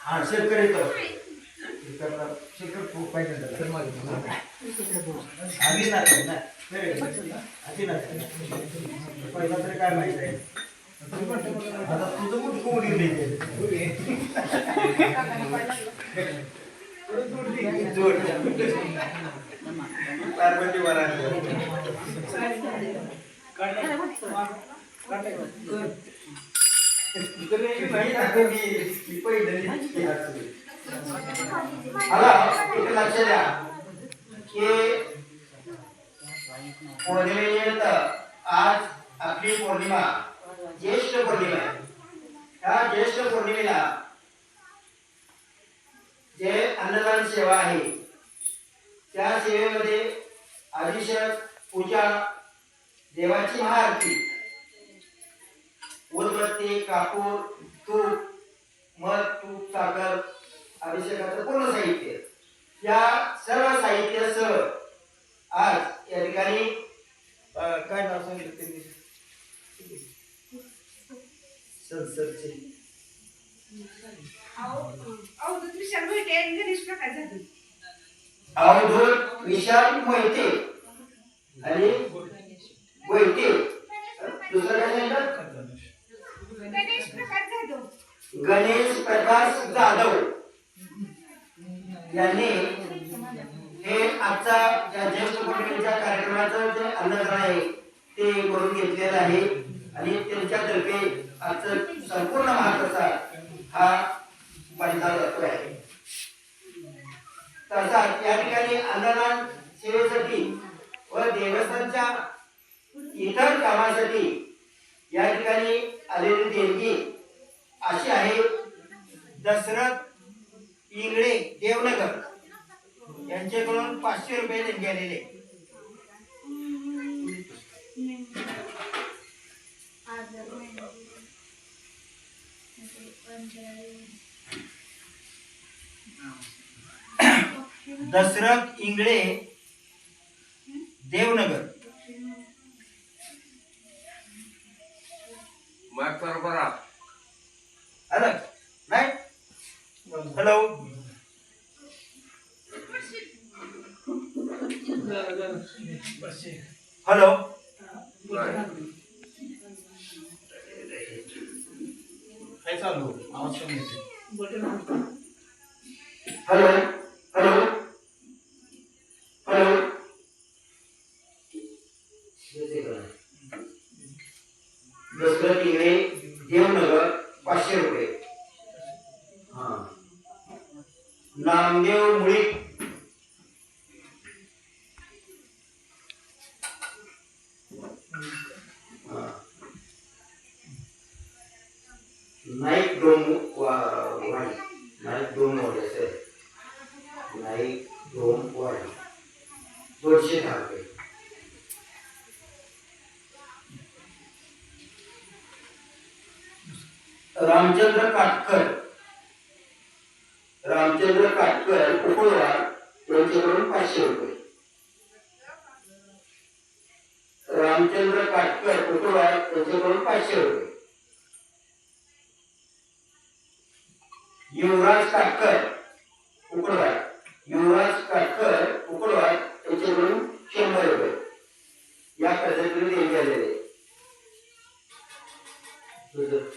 हा शेतकरी शेतकरी खूप पाहिजे आधी ना आधी पहिला तरी काय माहिती आहे आता तुझं कुठं पार्वती लक्ष द्या की पौर्णिमेनिमित्त आज आपली पौर्णिमा ज्येष्ठ पौर्णिमा आहे ह्या ज्येष्ठ पौर्णिमेला जे अन्नदान सेवा आहे त्या सेवेमध्ये अभिषेक पूजा देवाची महाआरती उदबत्ती कापूर तूप मध तूप साखर अभिषेकाचं पूर्ण साहित्य. या सर्व साहित्यासह आज या ठिकाणी काय नाव सांगितलं त्यांनी? संसदचे. अवधूत विशाल मोहिते. आणि गणेश प्रकाश जाधव अवधूत विशाल मोहिते. आणि मोहिते दुसरं काय सांगितलं? गणेश प्रकाश जाधव. यांनी हे आजचा ज्या ज्येष्ठ पौर्णिमेच्या कार्यक्रमाचं जे अन्नदान आहे ते करून घेतलेलं आहे. आणि त्यांच्यातर्फे आजचं संपूर्ण महाप्रसाद हा बनला जातो आहे. तसा या ठिकाणी अन्नदान सेवेसाठी व देवस्थानच्या इतर कामासाठी या ठिकाणी आलेली देणगी अशी आहे दशरथ इंगळे देवनगर. यांच्याकडून पाचशे रुपये गेलेले. दशरथ इंगळे देवनगर. माग बरोबर đấy Next. Hello. Hello. Hey, hello. hello hello hello hello hello দোস্ত টিমে नामदेव मुळी. हा. नाईक डोम वा- नाईक डोम वाडी नाईक डोम वाडी दोनशे दहा रुपये. रामचंद्र काटकर. रामचंद्र काटकर कुकुळवार यांच्याकडून पाचशे रुपये. रामचंद्र काटकर कुकुळवार यांच्याकडून पाचशे रुपये. युवराज काटकर कुकुळवार युवराज काटकर कुकुळवार यांच्याकडून शंभर रुपये. या पद्धतीने देण्यात आलेले तुझं